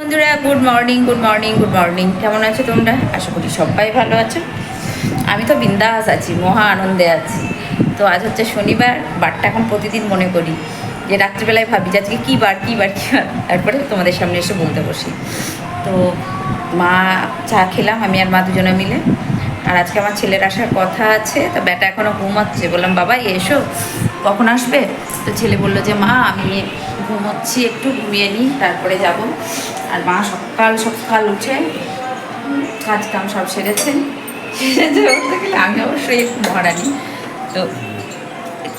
বন্ধুরা good morning good morning good morning কেমন আছো তোমরা? আশা করি সবাই ভালো আছো। আমি তো বিন্দাস আছি, মহা আনন্দে আছি। তো আজ হচ্ছে শনিবার, বারটা এখন প্রতিদিন মনে করি। যে রাত্রিবেলায় ভাবি যে আজকে কী বার কী বার কী বার। তারপরে তোমাদের সামনে এসে বলতে বসি। তো মা চা খেলাম, আমি আর মা দুজনে মিলে। আর আজকে আমার ছেলের আসার কথা আছে, তো ব্যাটা এখনও ঘুমাচ্ছে। বললাম, বাবা, এসো। কখন আসবে? তো ছেলে বলল যে, মা, আমি ঘুমোচ্ছি, একটু ঘুমিয়ে নিই, তারপরে যাব। আর মা সকাল সকাল উঠে কাজ কাম সব সেরেছে। সেরেছে আমি অবশ্যই মহারানি। তো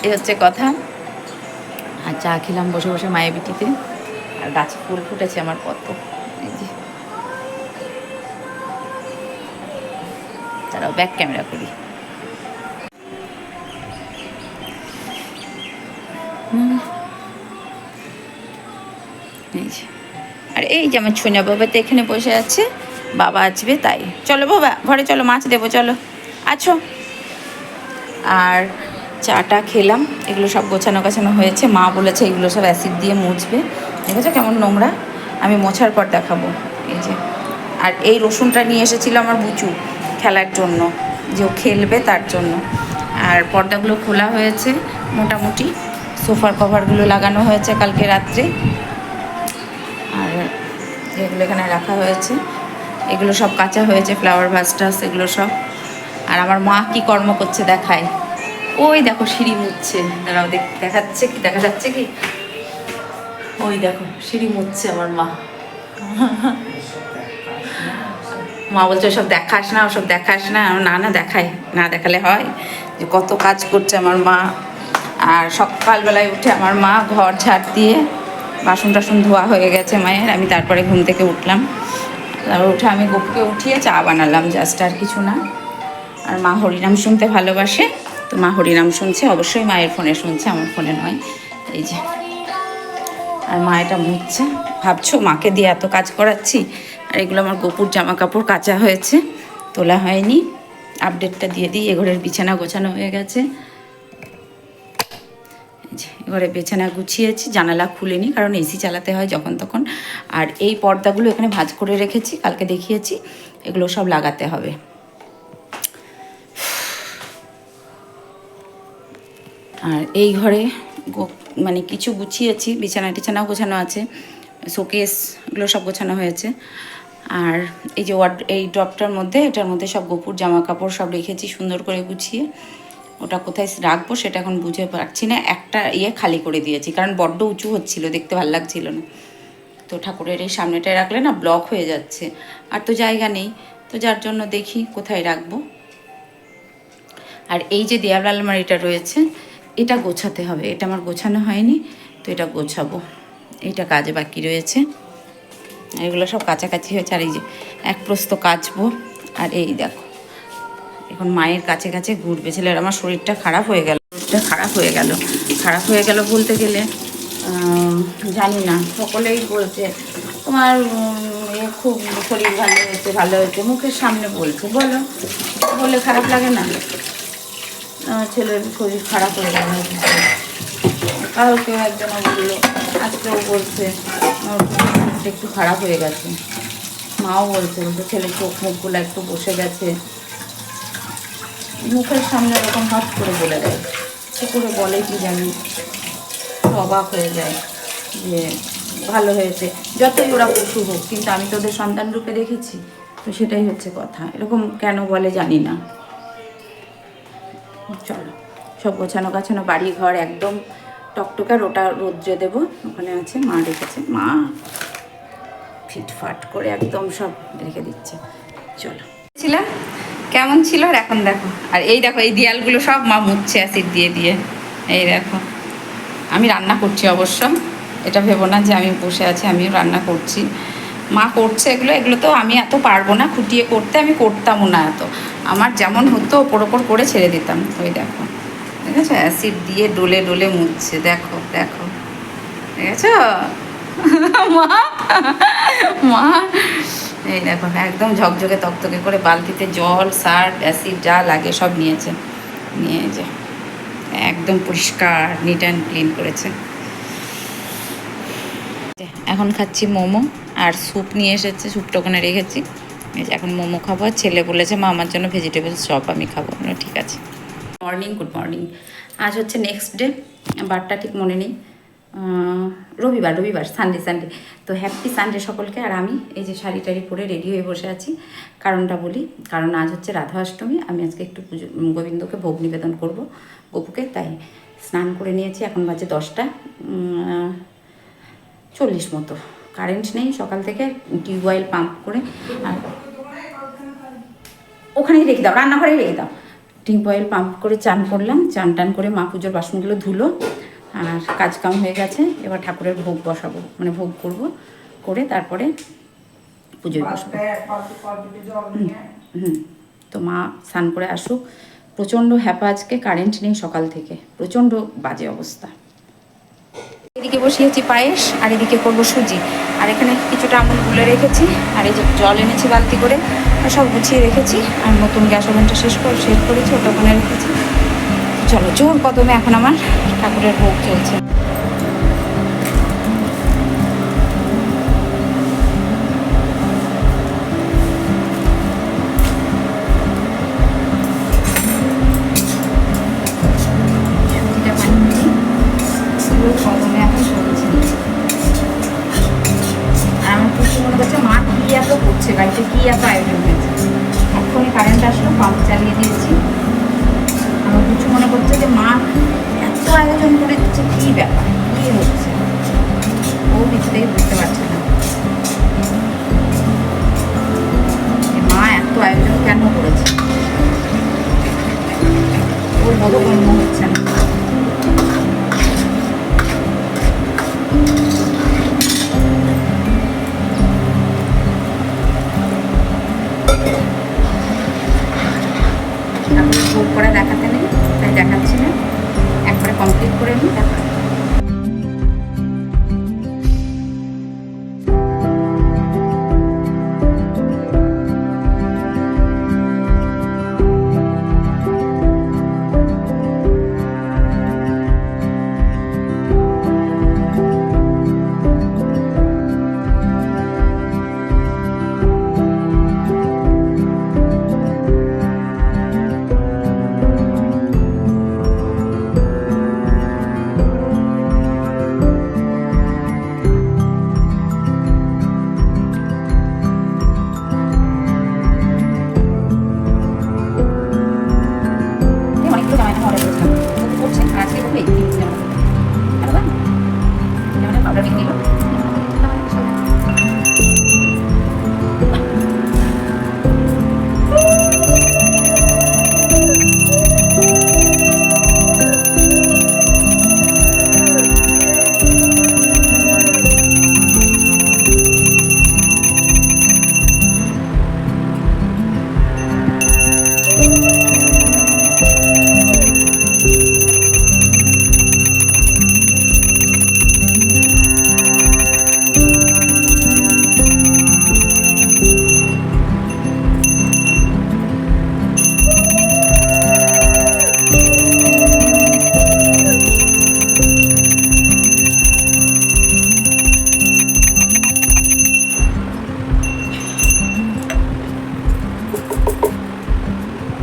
এই হচ্ছে কথা। আর চা খেলাম বসে বসে মায়ের বিটিতে আর গাছে ফুল ফুটেছে আমার কত। এই যে। তারাও ব্যাক ক্যামেরা করি। এই যে আমার ছোনা বাবা তো এখানে বসে আছে, বাবা আসবে তাই। চলো বাবা, ঘরে চলো, মাছ দেবো, চলো। আছো? আর চাটা খেলাম, এগুলো সব গোছানো গোছানো হয়েছে। মা বলেছে এগুলো সব অ্যাসিড দিয়ে মুছবে। দেখেছ কেমন নোংরা? আমি মোছার পর দেখাবো। এই যে। আর এই রসুনটা নিয়ে এসেছিল আমার বুচু খেলার জন্য, যে ও খেলবে তার জন্য। আর পর্দাগুলো খোলা হয়েছে, মোটামুটি। সোফার কভারগুলো লাগানো হয়েছে কালকে রাত্রে। আর এগুলো এখানে রাখা হয়েছে। এগুলো সব কাঁচা হয়েছে ফ্লাওয়ার ভাসটাস এগুলো সব। আর আমার মা কি কর্ম করছে দেখায়। ওই দেখো সিঁড়ি মুছছে। দাঁড়াও, দেখ, দেখাচ্ছে কি, দেখা যাচ্ছে কি? ওই দেখো, সিঁড়ি মুছছে আমার মা। মা বলছে, ওসব দেখাস না, ওসব দেখাস না। না না, দেখাই। না দেখালে হয় যে কত কাজ করছে আমার মা। আর সকালবেলায় উঠে আমার মা ঘর ঝাড় দিয়ে বাসন টাসন ধোয়া হয়ে গেছে মায়ের, আমি তারপরে ঘুম থেকে উঠলাম। তারপর উঠে আমি গোপুকে উঠিয়ে চা বানালাম জাস্ট আর কিছু না। আর মা হরিনাম শুনতে ভালোবাসে, তো মা হরিনাম শুনছে, অবশ্যই মায়ের ফোনে শুনছে, আমার ফোনে নয়। এই যে, আর মা এটা মুছছে। ভাবছ, মাকে দিয়ে এত কাজ করাচ্ছি? আর এগুলো আমার গোপুর জামা কাপড় কাচা হয়েছে, তোলা হয়নি। আপডেটটা দিয়ে দিই, এ ঘরের বিছানা গোছানো হয়ে গেছে। এবারে বিছানা গুছিয়েছি জানালা খুলিনি, কারণ এসি চালাতে হয় যখন তখন। আর এই পর্দাগুলো এখানে ভাঁজ করে রেখেছি, কালকে দেখিয়েছি, এগুলো সব লাগাতে হবে। আর এই ঘরে মানে কিছু গুছিয়েছি, বিছানা টিছানাও গোছানো আছে, শোকেস, এগুলো সব গোছানো হয়েছে। আর এই যে ওয়ার্ড, এই ড্রপটার মধ্যে, এটার মধ্যে সব গোপুর জামা কাপড় সব রেখেছি সুন্দর করে গুছিয়ে। ওটা কোথায় রাখব সেটা এখন বুঝে পারছি না। একটা ইয়ে খালি করে দিয়েছি, কারণ বড্ড উঁচু হচ্ছিল, দেখতে ভালো লাগছিল না। তো ঠাকুরের এই সামনেটায় রাখলে না ব্লক হয়ে যাচ্ছে। আর তো জায়গা নেই, তো যার জন্য দেখি কোথায় রাখব। আর এই যে দেয়াল আলমারিটা রয়েছে, এটা গোছাতে হবে। এটা আমার গোছানো হয়নি, তো এটা গোছাবো। এইটা কাজ বাকি রয়েছে। এগুলো সব কাছাকাছি হয়েছে, আর এই যে এক প্রস্ত কাচবো। আর এই দেখো এখন মায়ের কাছে কাছে ঘুরবে। ছেলের আমার শরীরটা খারাপ হয়ে গেল। শরীরটা খারাপ হয়ে গেল। খারাপ হয়ে গেল বলতে গেলে জানি না। সকলেই বলছে, তোমার খুব শরীর ভালো হয়েছে ভালো হয়েছে। মুখের সামনে বলছে, বলো। বলে খারাপ লাগে না? আমার ছেলের শরীর খারাপ হয়ে গেল। কারও কেউ একজন বলল, আজকেও বলছে একটু খারাপ হয়ে গেছে। মাও বলছে বলছে, ছেলের চোখ মুখগুলো একটু বসে গেছে। মুখের সামনে এরকম হট করে বলে দেয়। সে করে বলে কি জানি অবাক হয়ে যায় যে ভালো হয়েছে। যতই ওরা পশু হোক, কিন্তু আমি তো ওদের সন্তান রূপে দেখেছি, তো সেটাই হচ্ছে কথা। এরকম কেন বলে জানি না। চলো, সব গোছানো গাছানো বাড়ি ঘর একদম টকটকার ওটা রোদ্রে দেবো। ওখানে আছে, মা রেখেছে। মা ফিটফাট করে একদম সব রেখে দিচ্ছে। চলো। ছিলাম? কেমন ছিল? আর এখন দেখো। আর এই দেখো, এই দেয়ালগুলো সব মা মুছছে অ্যাসিড দিয়ে দিয়ে। এই দেখো। আমি রান্না করছি অবশ্য। এটা ভেবো না যে আমি বসে আছি, আমিও রান্না করছি। মা করছে এগুলো এগুলো তো আমি এত পারব না খুঁটিয়ে করতে, আমি করতামও না এত। আমার যেমন হতো, ওপর ওপর করে ছেড়ে দিতাম। ওই দেখো। ঠিক আছে? অ্যাসিড দিয়ে ডোলে ডোলে মুছছে দেখো দেখো। ঠিক আছে? মা মা এই দেখো, একদম ঝকঝকে তকতকে করে বালতিতে জল সার্ফ অ্যাসিড যা লাগে সব নিয়েছে। নিয়ে যে, একদম পরিষ্কার নিট অ্যান্ড ক্লিন করেছে। এখন খাচ্ছি মোমো, আর স্যুপ নিয়ে এসেছে স্যুপটা ওখানে রেখেছি। এখন মোমো খাব, আর ছেলে বলেছে, মা, আমার জন্য ভেজিটেবল চপ আমি খাব। ঠিক আছে। মর্নিং গুড মর্নিং আজ হচ্ছে নেক্সট ডে বারটা ঠিক মনে নেই। রবিবার রবিবার সানডে সানডে তো হ্যাপি সানডে সকলকে। আর আমি এই যে শাড়ি টাড়ি পরে রেডি হয়ে বসে আছি। কারণটা বলি, কারণ আজ হচ্ছে রাধা অষ্টমী আমি আজকে একটু পুজো, গোবিন্দকে ভোগ নিবেদন করব গপুকে। তাই স্নান করে নিয়েছি, এখন বাজে দশটা চল্লিশ মতো। কারেন্ট নেই সকাল থেকে টিউবওয়েল পাম্প করে। আর ওখানেই রেখে দাও, রান্নাঘরেই রেখে দাও। টিউবওয়েল পাম্প করে চান করলাম, চান টান করে মা পুজোর বাসনগুলো ধুলো। আর কাজ কাম হয়ে গেছে এবার ঠাকুরের ভোগ বসাবো মানে ভোগ করব করে তারপরে পুজোয় বসবো। হুম তো মা স্নান করে আসুক। প্রচণ্ড হ্যাপা আজকে কারেন্ট নেই সকাল থেকে প্রচণ্ড বাজে অবস্থা। এদিকে বসিয়েছি পায়েস আর এদিকে করব সুজি। আর এখানে কিছুটা আমুল গুলে রেখেছি আর এই যে জল এনেছি বালতি করে সব গুছিয়ে রেখেছি আর নতুন গ্যাস ওভেনটা শেষ করে শেষ করেছি ওটা ওখানে রেখেছি। চলো জোর কদমে এখন আমার ঠাকুরের ভোগ চলছে। করে দেখাতে নেই তাই দেখাচ্ছি না। একবারে কমপ্লিট করে নিই তারপরে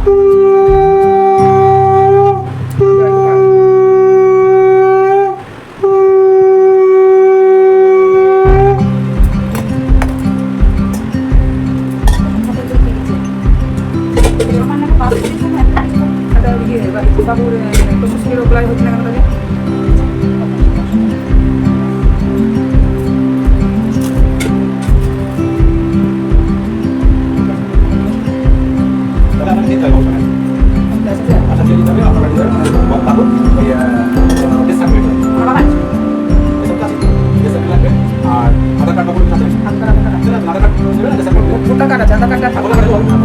Ooh. carga, te anda.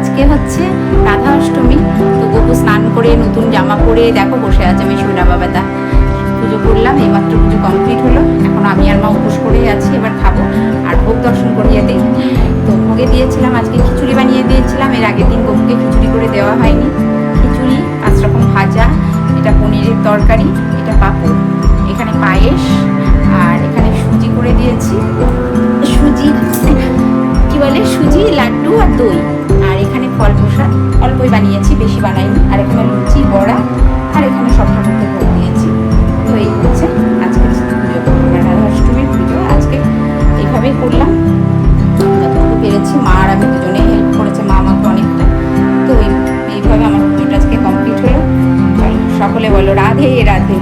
আজকে হচ্ছে রাধা অষ্টমী। তো গোপু স্নান করে, নতুন জামা পরে, দেখো বসে আছে আমি সোনা বাবাদা পুজো করলাম, এইমাত্র পুজো কমপ্লিট হলো। এখন আমি আর মা উপোস করেই আছি, এবার খাব আর ভোগ দর্শন করিয়ে দিই। তো ভোগে দিয়েছিলাম, আজকে খিচুড়ি বানিয়ে দিয়েছিলাম। এর আগের দিন গপুকে খিচুড়ি করে দেওয়া হয়নি। খিচুড়ি, পাঁচ রকম ভাজা, এটা পনিরের তরকারি, এটা পাঁপড়। এখানে পায়েস আর এখানে সুজি করে দিয়েছি। সুজি কি বলে? সুজি, লাড্ডু আর দই। ফল প্রসাদ অল্পই বানিয়েছি, বেশি বানাইনি। আর এখানে লুচি, বড়া, আর এখানে সব ঠাকুরকে ভোগ দিয়েছি তো এই হচ্ছে আজকে পুজো রাধা অষ্টমীর পুজো। আজকে এইভাবেই করলাম। যতটুকু পেরেছি, মা আর আমি দুজনে হেল্প করেছে, মা আমাকে অনেকটা। তো এই এইভাবে আমার পুজোটা আজকে কমপ্লিট হলো। সকলে বলো, রাধে রাধে।